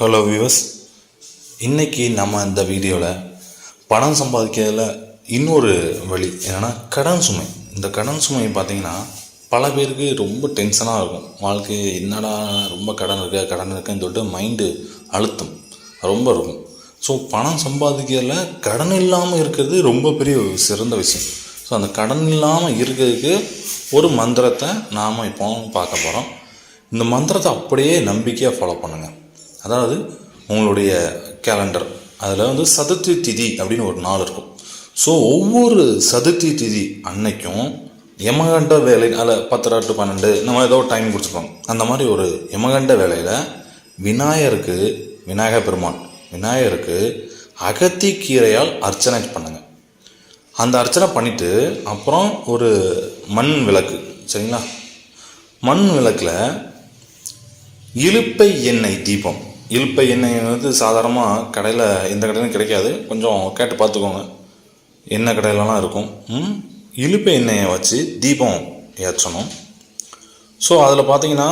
Hello viewers இன்றைக்கி நம்ம இந்த வீடியோவில் பணம் சம்பாதிக்கிறதுல இன்னொரு வழி என்னென்னா கடன் சுமை. இந்த கடன் சுமை பார்த்தீங்கன்னா பல பேருக்கு ரொம்ப டென்ஷனாக இருக்கும். வாழ்க்கை என்னடா ரொம்ப கடன் இருக்க கடன் இருக்குன்னு சொல்லிட்டு மைண்டு அழுத்தம். ரொம்ப இருக்கும். ஸோ பணம் சம்பாதிக்கிறதுல கடன் இல்லாமல் இருக்கிறது ரொம்ப பெரிய சிறந்த விஷயம். ஸோ அந்த கடன் இல்லாமல் இருக்கிறதுக்கு ஒரு மந்திரத்தை நாம் இப்போ பார்க்க போகிறோம் இந்த மந்திரத்தை அப்படியே நம்பிக்கையாக ஃபாலோ பண்ணுங்கள் அதாவது உங்களுடைய கேலண்டர் அதில் வந்து சதுர்த்தி திதி அப்படின்னு ஒரு நாள் இருக்கும். ஸோ ஒவ்வொரு சதுர்த்தி திதி அன்னைக்கும் யமகண்ட வேலை அதில் பத்தரை டு பன்னெண்டு நம்ம ஏதோ டைம் கொடுத்துருப்போம் அந்த மாதிரி ஒரு யமகண்ட வேலையில் விநாயகருக்கு விநாயகர் பெருமான் விநாயகருக்கு அகத்தி கீரையால் அர்ச்சனை பண்ணுங்கள் அந்த அர்ச்சனை பண்ணிவிட்டு அப்புறம் ஒரு மண் விளக்கு சரிங்களா? மண் விளக்கில் இலுப்பை எண்ணெய் தீபம். இலுப்பை எண்ணெய் வந்து சாதாரணமாக கடையில் எந்த கடையிலும் கிடைக்காது. கொஞ்சம் கேட்டு பார்த்துக்கோங்க. எண்ணெய் கடையிலலாம் இருக்கும். இழுப்பை இலுப்பை எண்ணெயை வச்சு தீபம் ஏற்றணும். ஸோ அதில் பார்த்தீங்கன்னா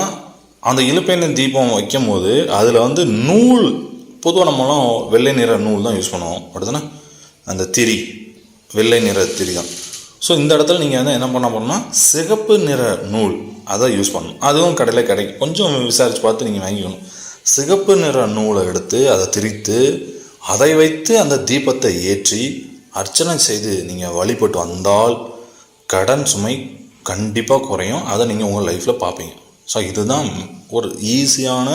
அந்த இலுப்பை எண்ணெய் தீபம் வைக்கும் போது அதில் வந்து நூல் பொதுவாக நம்மளும் வெள்ளை நிற நூல் தான் யூஸ் பண்ணுவோம். அப்படிதானே? அந்த திரி வெள்ளை நிற திரி தான். ஸோ இந்த இடத்துல நீங்கள் வந்து என்ன பண்ண போகிறோம்னா சிகப்பு நிற நூல் அதை யூஸ் பண்ணணும். அதுவும் கடையில் கிடைக்கும். கொஞ்சம் விசாரித்து பார்த்து நீங்கள் வாங்கிக்கணும். சிகப்பு நிற நூலை எடுத்து அதை திரித்து அதை வைத்து அந்த தீபத்தை ஏற்றி அர்ச்சனை செய்து நீங்கள் வழிபட்டு வந்தால் கடன் சுமை கண்டிப்பாக குறையும். அதை நீங்கள் உங்கள் லைஃப்பில் பார்ப்பீங்க. ஸோ இதுதான் ஒரு ஈஸியான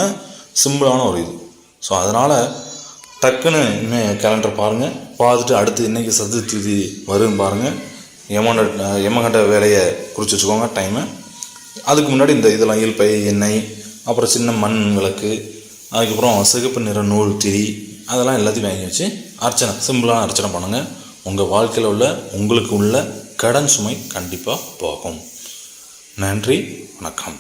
சிம்பிளான ஒரு இது. ஸோ அதனால் டக்குன்னு இன்னும் கேலண்டர் பாருங்கள் பார்த்துட்டு அடுத்து இன்றைக்கி சதுர்த்தி வருன்னு பாருங்கள் யமகண்ட யமகண்ட வேலையை குறித்து வச்சுக்கோங்க டைமை அதுக்கு முன்னாடி இந்த இதெல்லாம் இயல்பை எண்ணெய் அப்புறம் சின்ன மண் விளக்கு அதுக்கப்புறம் சிகப்பு நிற நூல் திரி அதெல்லாம் எல்லாத்தையும் வாங்கி வச்சு அர்ச்சனை சிம்பிளான அர்ச்சனை பண்ணுங்கள் உங்கள் வாழ்க்கையில் உள்ள உங்களுக்கு உள்ள கடன் சுமை கண்டிப்பாக போகும். நன்றி வணக்கம்.